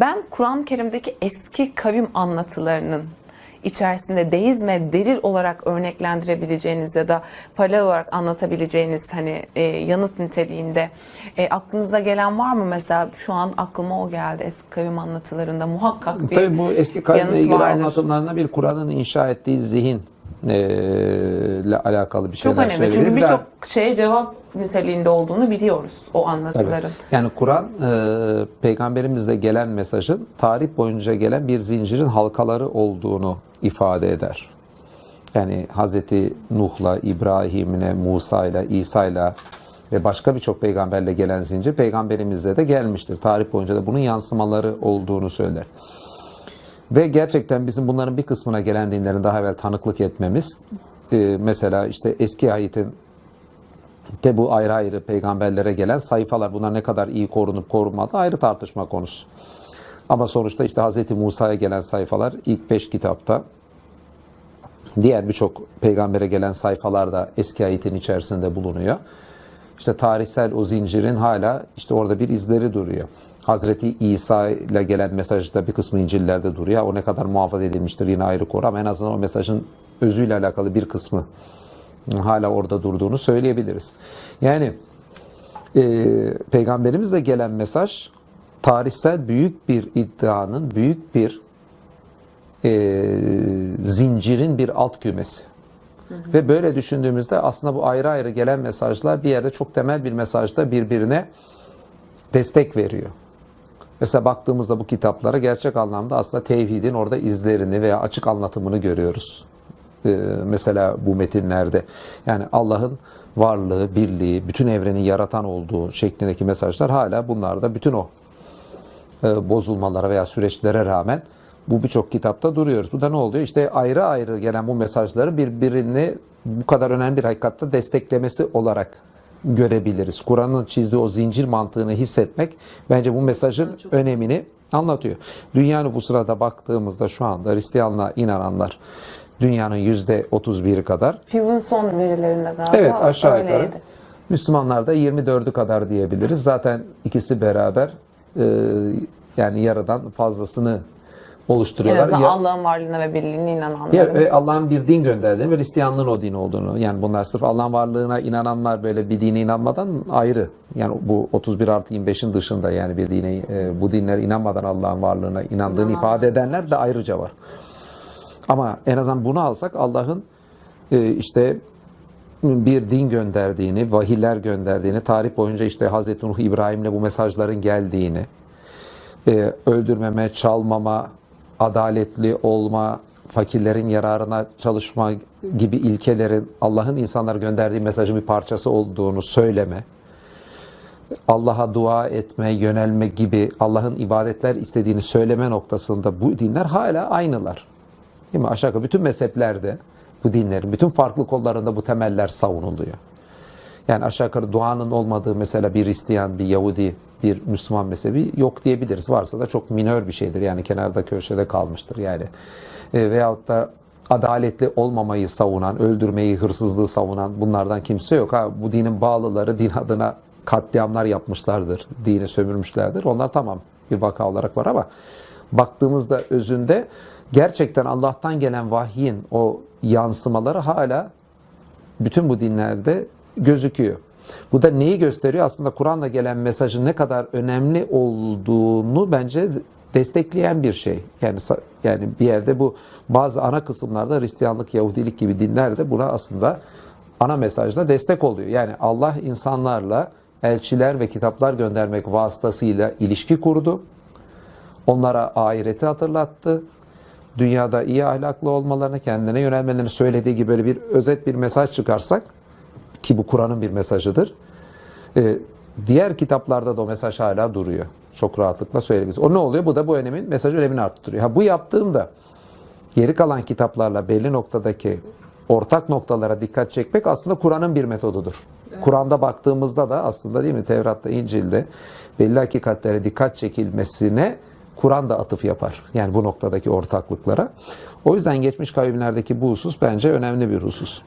Ben Kur'an-ı Kerim'deki eski kavim anlatılarının içerisinde deizme delil olarak örneklendirebileceğiniz ya da paralel olarak anlatabileceğiniz hani e, yanıt niteliğinde e, aklınıza gelen var mı mesela şu an aklıma o geldi eski kavim anlatılarında muhakkak bir Tabii bu eski kavimle ilgili vardır. anlatımlarında bir Kur'an'ın inşa ettiği zihin ile alakalı bir Çok şeyler önemli söyleyebilir. çünkü Bir daha- birçok şeye cevap niteliğinde olduğunu biliyoruz o Tabii. anlatıların. Yani Kur'an e, peygamberimizle gelen mesajın tarih boyunca gelen bir zincirin halkaları olduğunu ifade eder. Yani Hazreti Nuh'la, İbrahim'le, Musa'yla, İsa'yla ve başka birçok peygamberle gelen zincir peygamberimizle de gelmiştir. Tarih boyunca da bunun yansımaları olduğunu söyler. Ve gerçekten bizim bunların bir kısmına gelen dinlerin daha evvel tanıklık etmemiz, e, mesela işte eski ayetin de bu ayrı ayrı peygamberlere gelen sayfalar bunlar ne kadar iyi korunup korunmadı ayrı tartışma konusu. Ama sonuçta işte Hz. Musa'ya gelen sayfalar ilk beş kitapta diğer birçok peygambere gelen sayfalar da eski ayetin içerisinde bulunuyor. İşte tarihsel o zincirin hala işte orada bir izleri duruyor. Hazreti İsa ile gelen mesajda bir kısmı İncil'lerde duruyor. O ne kadar muhafaza edilmiştir yine ayrı konu ama en azından o mesajın özüyle alakalı bir kısmı hala orada durduğunu söyleyebiliriz. Yani e, peygamberimizle gelen mesaj tarihsel büyük bir iddianın, büyük bir e, zincirin bir alt kümesi. Ve böyle düşündüğümüzde aslında bu ayrı ayrı gelen mesajlar bir yerde çok temel bir mesajda birbirine destek veriyor. Mesela baktığımızda bu kitaplara gerçek anlamda aslında tevhidin orada izlerini veya açık anlatımını görüyoruz. Ee, mesela bu metinlerde. Yani Allah'ın varlığı, birliği, bütün evreni yaratan olduğu şeklindeki mesajlar hala bunlarda bütün o e, bozulmalara veya süreçlere rağmen bu birçok kitapta duruyoruz. Bu da ne oluyor? İşte ayrı ayrı gelen bu mesajları birbirini bu kadar önemli bir hakikatte desteklemesi olarak görebiliriz. Kur'an'ın çizdiği o zincir mantığını hissetmek bence bu mesajın önemini anlatıyor. Dünya nüfusuna da baktığımızda şu anda Hristiyanlığa inananlar dünyanın yüzde 31'i kadar. Pew'un son verilerinde galiba Evet aşağı yukarı. öyleydi. Müslümanlar da 24'ü kadar diyebiliriz. Zaten ikisi beraber e, yani yarıdan fazlasını En oluşturuyorlar. azından Ya- Allah'ın varlığına ve birliğine ya, inananların. ve Allah'ın bir din gönderdiğini ve Hristiyanlığın o din olduğunu. Yani bunlar sırf Allah'ın varlığına inananlar böyle bir dine inanmadan ayrı. Yani bu 31 artı 25'in dışında yani bir dine e, bu dinlere inanmadan Allah'ın varlığına inandığını İnanan. ifade edenler de ayrıca var. Ama en azından bunu alsak Allah'ın e, işte bir din gönderdiğini, vahiyler gönderdiğini, tarih boyunca işte Hazreti Nuh İbrahim'le bu mesajların geldiğini, e, öldürmeme, çalmama, adaletli olma, fakirlerin yararına çalışma gibi ilkelerin Allah'ın insanlara gönderdiği mesajın bir parçası olduğunu söyleme, Allah'a dua etme, yönelme gibi Allah'ın ibadetler istediğini söyleme noktasında bu dinler hala aynılar. Değil mi? Aşağı bütün mezheplerde bu dinlerin, bütün farklı kollarında bu temeller savunuluyor. Yani aşağı yukarı duanın olmadığı mesela bir Hristiyan, bir Yahudi, bir Müslüman mezhebi yok diyebiliriz. Varsa da çok minör bir şeydir. Yani kenarda köşede kalmıştır yani. E, veyahut da adaletli olmamayı savunan, öldürmeyi, hırsızlığı savunan bunlardan kimse yok. Ha, bu dinin bağlıları din adına katliamlar yapmışlardır, dini sömürmüşlerdir. Onlar tamam bir vaka olarak var ama baktığımızda özünde gerçekten Allah'tan gelen vahyin o yansımaları hala bütün bu dinlerde gözüküyor. Bu da neyi gösteriyor? Aslında Kur'an'la gelen mesajın ne kadar önemli olduğunu bence destekleyen bir şey. Yani yani bir yerde bu bazı ana kısımlarda Hristiyanlık, Yahudilik gibi dinler de buna aslında ana mesajda destek oluyor. Yani Allah insanlarla elçiler ve kitaplar göndermek vasıtasıyla ilişki kurdu. Onlara ahireti hatırlattı. Dünyada iyi ahlaklı olmalarını, kendine yönelmelerini söylediği gibi böyle bir özet bir mesaj çıkarsak ki bu Kur'an'ın bir mesajıdır. Ee, diğer kitaplarda da o mesaj hala duruyor. Çok rahatlıkla söyleyebiliriz. O ne oluyor? Bu da bu önemin, mesaj önemini arttırıyor. Ha, bu yaptığımda geri kalan kitaplarla belli noktadaki ortak noktalara dikkat çekmek aslında Kur'an'ın bir metodudur. Kur'an'da baktığımızda da aslında değil mi Tevrat'ta, İncil'de belli hakikatlere dikkat çekilmesine Kur'an da atıf yapar. Yani bu noktadaki ortaklıklara. O yüzden geçmiş kavimlerdeki bu husus bence önemli bir husus.